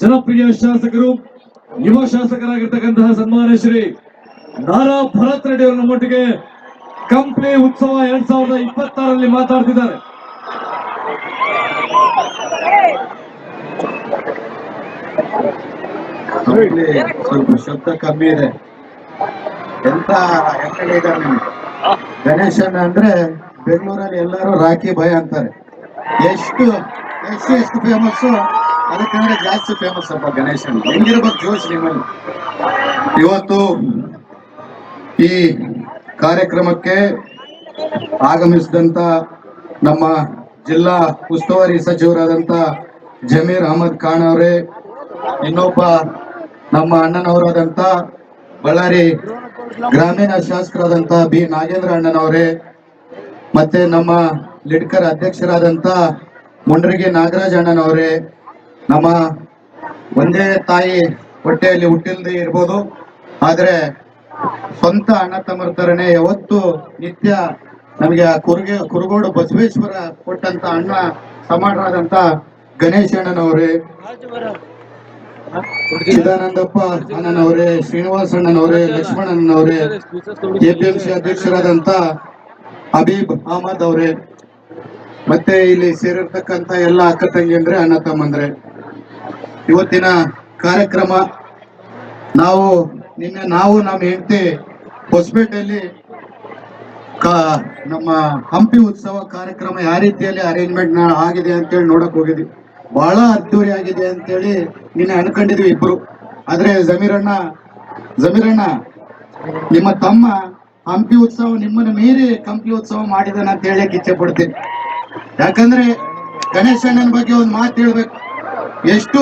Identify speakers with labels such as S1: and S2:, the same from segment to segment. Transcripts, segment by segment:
S1: ಜನಪ್ರಿಯ ಶಾಸಕರು, ಯುವ ಶಾಸಕರಾಗಿರ್ತಕ್ಕಂತಹ ಸನ್ಮಾನ್ಯ ಶ್ರೀ ನಾರಾ ಭರತ್ ರೆಡ್ಡಿ ಅವರ ಮಟ್ಟಿಗೆ ಕಂಪ್ಲಿ ಉತ್ಸವ ಎರಡ್ ಸಾವಿರದ ಇಪ್ಪತ್ತಾರರಲ್ಲಿ ಮಾತಾಡ್ತಿದ್ದಾರೆ.
S2: ಸ್ವಲ್ಪ ಶಬ್ದ ಕಮ್ಮಿ ಇದೆ. ಎಂತ ಗಣೇಶನ್ ಅಂದ್ರೆ ಬೆಂಗಳೂರಲ್ಲಿ ಎಲ್ಲರೂ ರಾಖಿ ಭಯ ಅಂತಾರೆ. ಎಷ್ಟು ಎಷ್ಟು ಎಷ್ಟು ಫೇಮಸ್ ಅದಕ್ಕಂದ್ರೆ ಜಾಸ್ತಿ ಫೇಮಸ್ ಅಪ್ಪ ಗಣೇಶನ್. ಹೆಂಗಿರ್ಬೇಕು ಜೋಶ್ ನಿಮ್ಮಲ್ಲಿ? ಇವತ್ತು ಈ ಕಾರ್ಯಕ್ರಮಕ್ಕೆ ಆಗಮಿಸಿದಂತ ನಮ್ಮ ಜಿಲ್ಲಾ ಉಸ್ತುವಾರಿ ಸಚಿವರಾದಂತ ಜಮೀರ್ ಅಹಮದ್ ಖಾನ್ ಅವರೇ, ಇನ್ನೊಬ್ಬ ನಮ್ಮ ಅಣ್ಣನವರಾದಂತ ಬಳ್ಳಾರಿ ಗ್ರಾಮೀಣ ಶಾಸಕರಾದಂತ ಬಿ ನಾಗೇಂದ್ರ ಅಣ್ಣನವರೇ, ಮತ್ತೆ ನಮ್ಮ ಲಿಡ್ಕರ್ ಅಧ್ಯಕ್ಷರಾದಂತ ಮುಂಡ್ರಿಗೆ ನಾಗರಾಜ್ ಅಣ್ಣನವರೇ ನಮ್ಮ ಒಂದೇ ತಾಯಿ ಹೊಟ್ಟೆಯಲ್ಲಿ ಹುಟ್ಟಿಲ್ದೆ ಇರ್ಬೋದು, ಆದರೆ ಸ್ವಂತ ಅಣ್ಣ ತಮ್ಮರ ಥರನೆ ಯಾವತ್ತು ನಿತ್ಯ ನಮಗೆ ಆ ಕುರುಗೆ, ಕುರುಗೋಡು ಬಸವೇಶ್ವರ ಕೊಟ್ಟಂತ ಅಣ್ಣ, ಸಮಾನರಾದಂತ ಗಣೇಶ್ ಅಣ್ಣನವರೇ, ಚಿದಾನಂದಪ್ಪ ಅಣ್ಣನವರೇ, ಶ್ರೀನಿವಾಸ ಅಣ್ಣನವರೇ, ಲಕ್ಷ್ಮಣ ಅಣ್ಣನವರೇ, ಎಪಿಎಂಸಿ ಅಧ್ಯಕ್ಷರಾದಂತ ಅಬೀಬ್ ಅಹಮದ್ ಅವರೇ. ಮತ್ತೆ ಇಲ್ಲಿ ಸೇರಿರ್ತಕ್ಕಂತ ಎಲ್ಲ ಅಕ್ಕ ತಂಗಿ ಅಂದ್ರೆ ಅಣ್ಣ ತಮ್ಮಂದ್ರೆ. ಇವತ್ತಿನ ಕಾರ್ಯಕ್ರಮ ನಾವು ನಿನ್ನೆ ನಾವು ನಮ್ಮ ಹೆಂಡತಿ ಹೊಸಪೇಟೆಯಲ್ಲಿ ನಮ್ಮ ಹಂಪಿ ಉತ್ಸವ ಕಾರ್ಯಕ್ರಮ ಯಾವ ರೀತಿಯಲ್ಲಿ ಅರೇಂಜ್ಮೆಂಟ್ ಆಗಿದೆ ಅಂತೇಳಿ ನೋಡಕ್ ಹೋಗಿದ್ವಿ. ಬಹಳ ಅದ್ದೂರಿ ಆಗಿದೆ ಅಂತೇಳಿ ನಿನ್ನೆ ಅನ್ಕೊಂಡಿದ್ವಿ ಇಬ್ರು. ಆದ್ರೆ ಜಮೀರಣ್ಣ ಜಮೀರಣ್ಣ, ನಿಮ್ಮ ತಮ್ಮ ಹಂಪಿ ಉತ್ಸವ ನಿಮ್ಮನ್ನ ಮೀರಿ ಹಂಪಿ ಉತ್ಸವ ಮಾಡಿದನ ಅಂತ ಹೇಳಕ್ ಇಚ್ಛೆ ಪಡ್ತೀನಿ. ಯಾಕಂದ್ರೆ ಗಣೇಶಣ್ಣನ ಬಗ್ಗೆ ಒಂದು ಮಾತು ಹೇಳ್ಬೇಕು. ಎಷ್ಟು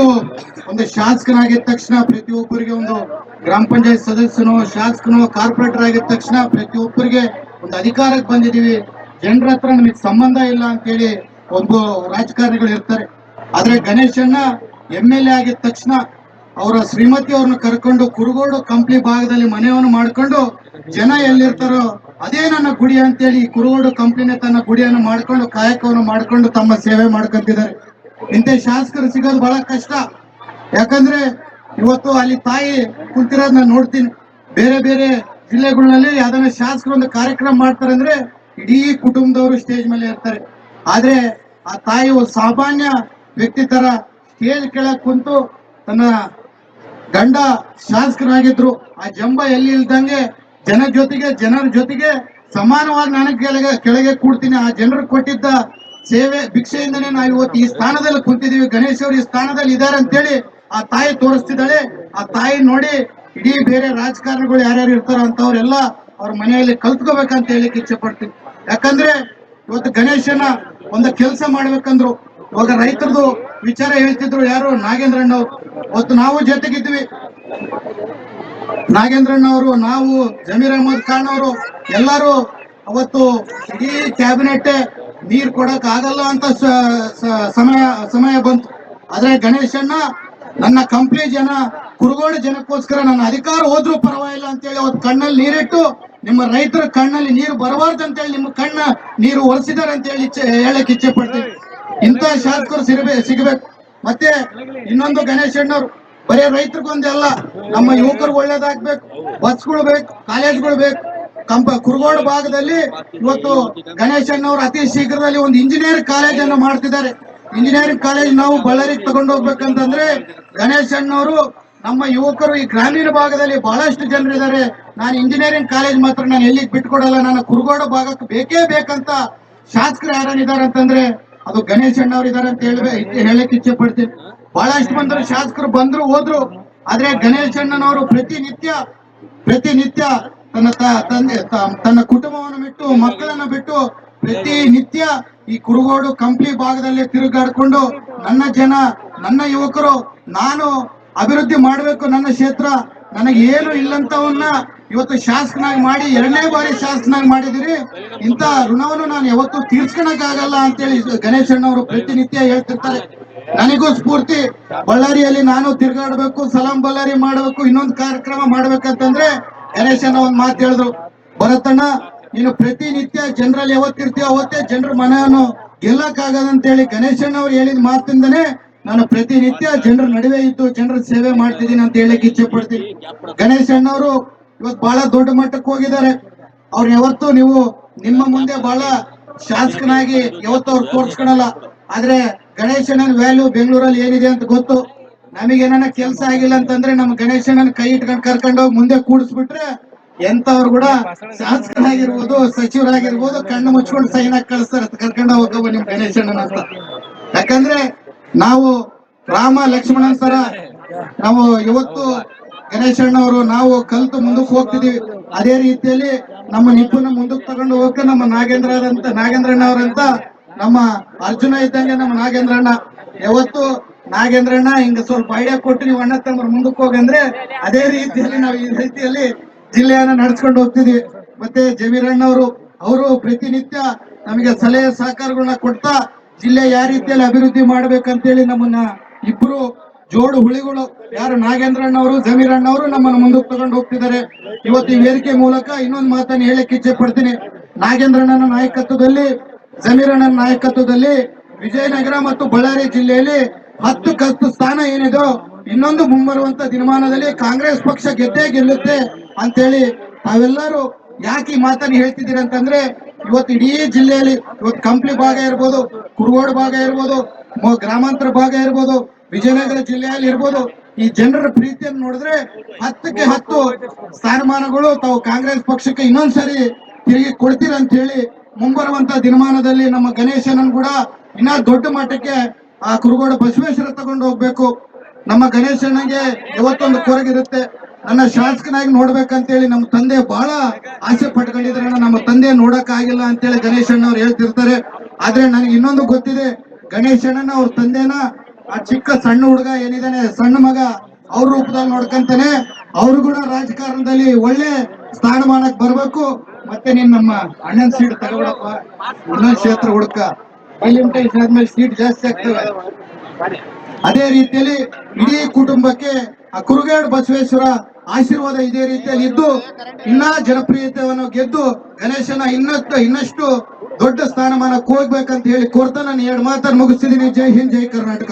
S2: ಒಂದು ಶಾಸಕನಾಗಿದ್ದ ತಕ್ಷಣ ಪ್ರತಿಯೊಬ್ಬರಿಗೆ ಒಂದು ಗ್ರಾಮ ಪಂಚಾಯತ್ ಸದಸ್ಯನೋ, ಶಾಸಕನೋ, ಕಾರ್ಪೊರೇಟರ್ ಆಗಿದ ತಕ್ಷಣ ಪ್ರತಿಯೊಬ್ಬರಿಗೆ ಒಂದು ಅಧಿಕಾರಕ್ಕೆ ಬಂದಿದ್ದೀವಿ. ಜನರ ಹತ್ರ ನಮಗೆ ಸಂಬಂಧ ಇಲ್ಲ ಅಂತೇಳಿ ಒಂದು ರಾಜಕಾರಣಿಗಳು ಇರ್ತಾರೆ. ಆದ್ರೆ ಗಣೇಶಣ್ಣ ಎಂ ಎಲ್ ಎ ಆಗಿದ ತಕ್ಷಣ ಅವರ ಶ್ರೀಮತಿ ಅವ್ರನ್ನ ಕರ್ಕೊಂಡು ಕುರುಗೋಡು ಕಂಪ್ಲಿ ಭಾಗದಲ್ಲಿ ಮನೆಯನ್ನು ಮಾಡ್ಕೊಂಡು ಜನ ಎಲ್ಲಿರ್ತಾರೋ ಅದೇ ನನ್ನ ಗುಡಿ ಅಂತೇಳಿ ಕುರುಗೋಡು ಕಂಪ್ಲಿನೇ ತನ್ನ ಗುಡಿಯನ್ನು ಮಾಡ್ಕೊಂಡು ಕಾಯಕವನ್ನು ಮಾಡ್ಕೊಂಡು ತಮ್ಮ ಸೇವೆ ಮಾಡ್ಕೊಂತಿದ್ದಾರೆ. ಇಂಥ ಶಾಸಕರು ಸಿಗೋದು ಬಹಳ ಕಷ್ಟ. ಯಾಕಂದ್ರೆ ಇವತ್ತು ಅಲ್ಲಿ ತಾಯಿ ಕುಂತಿರೋದ್ ನಾನು ನೋಡ್ತೀನಿ. ಬೇರೆ ಬೇರೆ ಜಿಲ್ಲೆಗಳಲ್ಲಿ ಯಾವ್ದಾನ ಶಾಸಕರು ಒಂದು ಕಾರ್ಯಕ್ರಮ ಮಾಡ್ತಾರೆ ಅಂದ್ರೆ ಇಡೀ ಕುಟುಂಬದವರು ಸ್ಟೇಜ್ ಮೇಲೆ ಇರ್ತಾರೆ. ಆದ್ರೆ ಆ ತಾಯಿ ಒಂದು ಸಾಮಾನ್ಯ ವ್ಯಕ್ತಿ ತರ ಸ್ಟೇಜ್ ಕೆಳಗೆ ಕುಂತು ತನ್ನ ಗಂಡ ಶಾಸಕರಾಗಿದ್ರು ಆ ಜಂಬ ಎಲ್ಲಿ ಇಲ್ದಂಗೆ ಜನ ಜೊತೆಗೆ ಜನರ ಜೊತೆಗೆ ಸಮಾನವಾಗಿ ನಾನು ಕೆಳಗೆ ಕೆಳಗೆ ಕೂಡ್ತೀನಿ. ಆ ಜನರು ಕೊಟ್ಟಿದ್ದ ಸೇವೆ ಭಿಕ್ಷೆಯಿಂದನೇ ನಾವು ಇವತ್ತು ಈ ಸ್ಥಾನದಲ್ಲಿ ಕುಂತಿದೀವಿ ಗಣೇಶ್ ಅವರು ಈ ಸ್ಥಾನದಲ್ಲಿ ಇದ್ದಾರೆ ಅಂತೇಳಿ ಆ ತಾಯಿ ತೋರಿಸ್ತಿದ್ದಾಳೆ. ಆ ತಾಯಿ ನೋಡಿ ಇಡೀ ಬೇರೆ ರಾಜಕಾರಣಿಗಳು ಯಾರ್ಯಾರು ಇರ್ತಾರ ಅಂತವ್ರೆಲ್ಲ ಅವ್ರ ಮನೆಯಲ್ಲಿ ಕಲ್ತ್ಕೋಬೇಕಂತ ಹೇಳಿಕ್ಕೆ ಇಚ್ಛೆ ಪಡ್ತೀವಿ ಯಾಕಂದ್ರೆ ಇವತ್ತು ಗಣೇಶನ ಒಂದು ಕೆಲಸ ಮಾಡ್ಬೇಕಂದ್ರು, ಇವಾಗ ರೈತರದು ವಿಚಾರ ಹೇಳ್ತಿದ್ರು ಯಾರು? ನಾಗೇಂದ್ರಣ್ಣವ್ರು ಇವತ್ತು ನಾವು ಜೊತೆಗಿದ್ವಿ ನಾಗೇಂದ್ರಣ್ಣ ಅವರು ನಾವು ಜಮೀರ್ ಅಹಮದ್ ಖಾನ್ ಅವರು ಎಲ್ಲಾರು ಅವತ್ತು ಇಡೀ ಕ್ಯಾಬಿನೆಟ್ ನೀರ್ ಕೊಡಕ್ ಆಗಲ್ಲ ಅಂತ ಸಮಯ ಸಮಯ ಬಂತು. ಆದ್ರೆ ಗಣೇಶಣ್ಣ ನನ್ನ ಕಂಪ್ಲಿ ಜನ, ಕುರುಗೋಡು ಜನಕ್ಕೋಸ್ಕರ ನನ್ನ ಅಧಿಕಾರ ಹೋದ್ರು ಪರವಾಗಿಲ್ಲ ಅಂತೇಳಿ ಅವತ್ತು ಕಣ್ಣಲ್ಲಿ ನೀರಿಟ್ಟು, ನಿಮ್ಮ ರೈತರ ಕಣ್ಣಲ್ಲಿ ನೀರು ಬರಬಾರ್ದು ಅಂತೇಳಿ ನಿಮ್ಮ ಕಣ್ಣ ನೀರು ಒರೆಸಿದಾರೆ ಅಂತ ಹೇಳಿ ಹೇಳಕ್ ಇಚ್ಛೆ ಪಡ್ತೀನಿ. ಇಂಥ ಶಾಸಕರು ಸಿಗಬೇ, ಸಿಗಬೇಕು. ಮತ್ತೆ ಇನ್ನೊಂದು ಗಣೇಶಣ್ಣವ್ರು, ಬರೀ ರೈತರಿಗೊಂದೇ ಅಲ್ಲ, ನಮ್ಮ ಯುವಕರು ಒಳ್ಳೇದಾಗ್ಬೇಕು, ಬಸ್ಗಳು ಬೇಕು, ಕಾಲೇಜ್ಗಳು ಬೇಕು ಕಂಪ ಕುರುಗೋಡು ಭಾಗದಲ್ಲಿ ಇವತ್ತು ಗಣೇಶಣ್ಣವ್ರು ಅತಿ ಶೀಘ್ರದಲ್ಲಿ ಒಂದು ಇಂಜಿನಿಯರಿಂಗ್ ಕಾಲೇಜ್ ಅನ್ನು ಮಾಡ್ತಿದ್ದಾರೆ. ಇಂಜಿನಿಯರಿಂಗ್ ಕಾಲೇಜ್ ನಾವು ಬಳ್ಳಾರಿಗೆ ತಗೊಂಡು ಹೋಗ್ಬೇಕಂತಂದ್ರೆ ಗಣೇಶಣ್ಣವರು ನಮ್ಮ ಯುವಕರು ಈ ಗ್ರಾಮೀಣ ಭಾಗದಲ್ಲಿ ಬಹಳಷ್ಟು ಜನರಿದ್ದಾರೆ. ನಾನು ಇಂಜಿನಿಯರಿಂಗ್ ಕಾಲೇಜ್ ಮಾತ್ರ ನಾನು ಎಲ್ಲಿಗೆ ಬಿಟ್ಕೊಡಲ್ಲ, ನಾನು ಕುರುಗೋಡು ಭಾಗಕ್ಕೆ ಬೇಕೇ ಬೇಕಂತ ಶಾಸಕರು ಯಾರನ್ನಿದ್ದಾರೆ ಅಂತಂದ್ರೆ ಅದು ಗಣೇಶ್ ಅಣ್ಣವ್ರು ಇದಾರೆ ಅಂತ ಹೇಳ್ಬೇ ಹೇಳಕ್ ಇಚ್ಛೆ ಪಡ್ತೀನಿ ಬಹಳಷ್ಟು ಬಂದ್ರು ಶಾಸಕರು ಬಂದ್ರು, ಹೋದ್ರು. ಆದ್ರೆ ಗಣೇಶ್ ಅಣ್ಣನವರು ಪ್ರತಿನಿತ್ಯ ಪ್ರತಿನಿತ್ಯ ತನ್ನ ತಂದೆ ತನ್ನ ಕುಟುಂಬವನ್ನು ಬಿಟ್ಟು, ಮಕ್ಕಳನ್ನ ಬಿಟ್ಟು ಪ್ರತಿ ನಿತ್ಯ ಈ ಕುರುಗೋಡು ಕಂಪ್ಲಿ ಭಾಗದಲ್ಲಿ ತಿರುಗಾಡ್ಕೊಂಡು ನನ್ನ ಜನ, ನನ್ನ ಯುವಕರು, ನಾನು ಅಭಿವೃದ್ಧಿ ಮಾಡಬೇಕು ನನ್ನ ಕ್ಷೇತ್ರ. ನನಗೆ ಏನು ಇಲ್ಲಂತವನ್ನ ಇವತ್ತು ಶಾಸಕನಾಗಿ ಮಾಡಿ, ಎರಡನೇ ಬಾರಿ ಶಾಸಕನಾಗಿ ಮಾಡಿದಿರಿ ಇಂತ ಋಣವನ್ನು ನಾನು ಯಾವತ್ತೂ ತೀರ್ಸ್ಕೊಳಕ್ಕಾಗಲ್ಲ ಅಂತೇಳಿ ಗಣೇಶ್ ಅಣ್ಣವರು ಪ್ರತಿನಿತ್ಯ ಹೇಳ್ತಿರ್ತಾರೆ. ನನಗೂ ಸ್ಫೂರ್ತಿ. ಬಳ್ಳಾರಿಯಲ್ಲಿ ನಾನು ತಿರುಗಾಡಬೇಕು, ಸಲಾಂ ಬಳ್ಳಾರಿ ಮಾಡಬೇಕು, ಇನ್ನೊಂದು ಕಾರ್ಯಕ್ರಮ ಮಾಡ್ಬೇಕಂತಂದ್ರೆ ಗಣೇಶನ ಒಂದ್ ಮಾತು ಹೇಳಿದ್ರು. ಭರತಣ್ಣ, ನೀನು ಪ್ರತಿನಿತ್ಯ ಜನರಲ್ಲಿ ಯಾವತ್ತಿರ್ತೀಯ ಅವತ್ತೇ ಜನರ ಮನೆಯನ್ನು ಗೆಲ್ಲಕ್ಕಾಗದಂತ ಹೇಳಿ ಗಣೇಶಣ್ಣ ಅವ್ರು ಹೇಳಿದ ಮಾತಿಂದನೇ ನಾನು ಪ್ರತಿನಿತ್ಯ ಜನರ ನಡುವೆ ಇದ್ದು ಜನರ ಸೇವೆ ಮಾಡ್ತಿದ್ದೀನಿ ಅಂತ ಹೇಳಕ್ ಇಚ್ಛೆ ಪಡ್ತೀನಿ. ಗಣೇಶ್ ಅಣ್ಣವರು ಇವತ್ತು ಬಹಳ ದೊಡ್ಡ ಮಟ್ಟಕ್ಕೆ ಹೋಗಿದ್ದಾರೆ. ಅವ್ರು ಯಾವತ್ತೂ ನೀವು ನಿಮ್ಮ ಮುಂದೆ ಬಹಳ ಶಾಸಕನಾಗಿ ಯಾವತ್ತೂ ಅವ್ರು ತೋರ್ಸ್ಕೊಳಲ್ಲ. ಆದ್ರೆ ಗಣೇಶಣ್ಣನ ವ್ಯಾಲ್ಯೂ ಬೆಂಗಳೂರಲ್ಲಿ ಏನಿದೆ ಅಂತ ಗೊತ್ತು. ನಮಗೆ ಏನಾನ ಕೆಲಸ ಆಗಿಲ್ಲ ಅಂತಂದ್ರೆ ನಮ್ಮ ಗಣೇಶಣ್ಣನ ಕೈ ಇಟ್ಕೊಂಡು ಕರ್ಕೊಂಡು ಹೋಗಿ ಮುಂದೆ ಕೂಡಿಸ್ಬಿಟ್ರೆ ಎಂತವ್ರು ಕೂಡ ಶಾಸಕರಾಗಿರ್ಬೋದು ಸಚಿವರಾಗಿರ್ಬೋದು, ಕಣ್ಣು ಮುಚ್ಕೊಂಡು ಸೈನ್ ಹಾಕಿ ಕಳಿಸ್ತಾರೆ ಕರ್ಕೊಂಡು ಹೋಗವ ನಿಮ್ ಗಣೇಶಣ್ಣನ ಅಂತ. ಯಾಕಂದ್ರೆ ನಾವು ರಾಮ ಲಕ್ಷ್ಮಣನ್ ಸರ, ನಾವು ಇವತ್ತು ಗಣೇಶಣ್ಣವರು, ನಾವು ಕಲ್ತು ಮುಂದಕ್ಕೆ ಹೋಗ್ತಿದೀವಿ. ಅದೇ ರೀತಿಯಲ್ಲಿ ನಮ್ಮ ನಿಪುಣ ಮುಂದಕ್ಕೆ ತಗೊಂಡು ಹೋಗಕ್ಕೆ ನಮ್ಮ ನಾಗೇಂದ್ರ ನಾಗೇಂದ್ರಣ್ಣ ಅವರಂತ ನಮ್ಮ ಅರ್ಜುನ ಇದ್ದಂಗೆ ನಮ್ಮ ನಾಗೇಂದ್ರಣ್ಣ. ಯಾವತ್ತು ನಾಗೇಂದ್ರಣ್ಣ, ಹಿಂಗ ಸ್ವಲ್ಪ ಐಡಿಯಾ ಕೊಟ್ಟು ನೀವು ಅಣ್ಣ ತಮ್ಮ ಮುಂದಕ್ಕೆ ಹೋಗಂದ್ರೆ ಅದೇ ರೀತಿಯಲ್ಲಿ ನಾವು ಈ ರೀತಿಯಲ್ಲಿ ಜಿಲ್ಲೆಯನ್ನ ನಡ್ಸ್ಕೊಂಡು ಹೋಗ್ತಿದ್ವಿ. ಮತ್ತೆ ಜಮೀರಣ್ಣ ಅವರು ಅವರು ಪ್ರತಿನಿತ್ಯ ನಮಗೆ ಸಲಹೆ ಸಹಕಾರಗಳನ್ನ ಕೊಡ್ತಾ ಜಿಲ್ಲೆ ಯಾವ ರೀತಿಯಲ್ಲಿ ಅಭಿವೃದ್ಧಿ ಮಾಡ್ಬೇಕಂತೇಳಿ ನಮ್ಮನ್ನ ಇಬ್ರು ಜೋಡು ಹುಳಿಗಳು, ಯಾರು ನಾಗೇಂದ್ರಣ್ಣ ಅವರು ಜಮೀರಣ್ಣ ಅವರು ನಮ್ಮನ್ನು ಮುಂದಕ್ಕೆ ತಗೊಂಡು ಹೋಗ್ತಿದ್ದಾರೆ. ಇವತ್ತು ಈ ವೇದಿಕೆ ಮೂಲಕ ಇನ್ನೊಂದು ಮಾತನ್ನು ಹೇಳಕ್ಕೆ ಇಚ್ಛೆ ಪಡ್ತೀನಿ. ನಾಗೇಂದ್ರಣ್ಣನ ನಾಯಕತ್ವದಲ್ಲಿ, ಜಮೀರಣ್ಣನ ನಾಯಕತ್ವದಲ್ಲಿ ವಿಜಯನಗರ ಮತ್ತು ಬಳ್ಳಾರಿ ಜಿಲ್ಲೆಯಲ್ಲಿ ಹತ್ತು ಕತ್ತು ಸ್ಥಾನ ಏನಿದೋ ಇನ್ನೊಂದು ಮುಂಬರುವಂತ ದಿನಮಾನದಲ್ಲಿ ಕಾಂಗ್ರೆಸ್ ಪಕ್ಷ ಗೆದ್ದೇ ಗೆಲ್ಲುತ್ತೆ ಅಂತೇಳಿ ತಾವೆಲ್ಲರೂ ಯಾಕೆ ಈ ಮಾತನ್ನ ಹೇಳ್ತಿದ್ದೀರಿ ಅಂತಂದ್ರೆ ಇವತ್ತು ಇಡೀ ಜಿಲ್ಲೆಯಲ್ಲಿ ಇವತ್ತು ಕಂಪ್ಲಿ ಭಾಗ ಇರ್ಬೋದು, ಕುರುಗೋಡು ಭಾಗ ಇರ್ಬೋದು ಗ್ರಾಮಾಂತರ ಭಾಗ ಇರ್ಬೋದು, ವಿಜಯನಗರ ಜಿಲ್ಲೆಯಲ್ಲಿ ಇರ್ಬೋದು, ಈ ಜನರ ಪ್ರೀತಿಯನ್ನು ನೋಡಿದ್ರೆ ಹತ್ತಕ್ಕೆ ಹತ್ತು ಸ್ಥಾನಮಾನಗಳು ತಾವು ಕಾಂಗ್ರೆಸ್ ಪಕ್ಷಕ್ಕೆ ಇನ್ನೊಂದ್ಸರಿ ತಿರುಗಿ ಕೊಡ್ತೀರಂತ ಹೇಳಿ ಮುಂಬರುವಂತ ದಿನಮಾನದಲ್ಲಿ ನಮ್ಮ ಗಣೇಶನನ್ನು ಕೂಡ ಇನ್ನ ದೊಡ್ಡ ಮಟ್ಟಕ್ಕೆ ಆ ಕುರುಗೋಡ ಬಸವೇಶ್ವರ ತಗೊಂಡು ಹೋಗ್ಬೇಕು. ನಮ್ಮ ಗಣೇಶನಿಗೆ ಇವತ್ತೊಂದು ಕೊರಗಿರುತ್ತೆ. ನನ್ನ ಶಾಸಕನಾಗಿ ನೋಡ್ಬೇಕಂತೇಳಿ ನಮ್ಮ ತಂದೆ ಬಹಳ ಆಸೆ ಪಟ್ಕೊಂಡಿದ್ರೆ ನಮ್ಮ ತಂದೆ ನೋಡಕ್ ಆಗಿಲ್ಲ ಅಂತೇಳಿ ಗಣೇಶಣ್ಣ ಅವ್ರು ಹೇಳ್ತಿರ್ತಾರೆ. ಆದ್ರೆ ನನಗೆ ಇನ್ನೊಂದು ಗೊತ್ತಿದೆ. ಗಣೇಶಣ್ಣನ ಅವ್ರ ತಂದೆನ ಆ ಚಿಕ್ಕ ಸಣ್ಣ ಹುಡುಗ ಏನಿದಾನೆ ಸಣ್ಣ ಮಗ ಅವ್ರ ರೂಪದಲ್ಲಿ ನೋಡ್ಕಂತಾನೆ ಅವ್ರು ಕೂಡ ರಾಜಕಾರಣದಲ್ಲಿ ಒಳ್ಳೆ ಸ್ಥಾನಮಾನಕ್ಕೆ ಬರ್ಬೇಕು. ಮತ್ತೆ ನೀನ್ ನಮ್ಮ ಅಣ್ಣನ್ ಸೀಟ್ ತಗೊಳಪ್ಪ ಇನ್ನೊಂದ್ ಕ್ಷೇತ್ರ ಹುಡುಕ. ಲಿಮಿಟೇಷನ್ ಆದ್ಮೇಲೆ ಸೀಟ್ ಜಾಸ್ತಿ ಆಗ್ತವೆ. ಅದೇ ರೀತಿಯಲ್ಲಿ ಇಡೀ ಕುಟುಂಬಕ್ಕೆ ಆ ಕುರುಗೇಡ್ ಬಸವೇಶ್ವರ ಆಶೀರ್ವಾದ ಇದೇ ರೀತಿಯಲ್ಲಿ ಇದ್ದು, ಇನ್ನ ಜನಪ್ರಿಯತೆಯನ್ನು ಗೆದ್ದು, ಗಣೇಶನ ಇನ್ನಷ್ಟು ಇನ್ನಷ್ಟು ದೊಡ್ಡ ಸ್ಥಾನಮಾನಕ್ಕೆ ಹೋಗ್ಬೇಕಂತ ಹೇಳಿ ಕೊರ್ತಾ ನಾನು ಎರಡು ಮಾತನ್ನು ಮುಗಿಸ್ತಿದ್ದೀನಿ ಜೈ ಹಿಂದ್, ಜೈ ಕರ್ನಾಟಕ.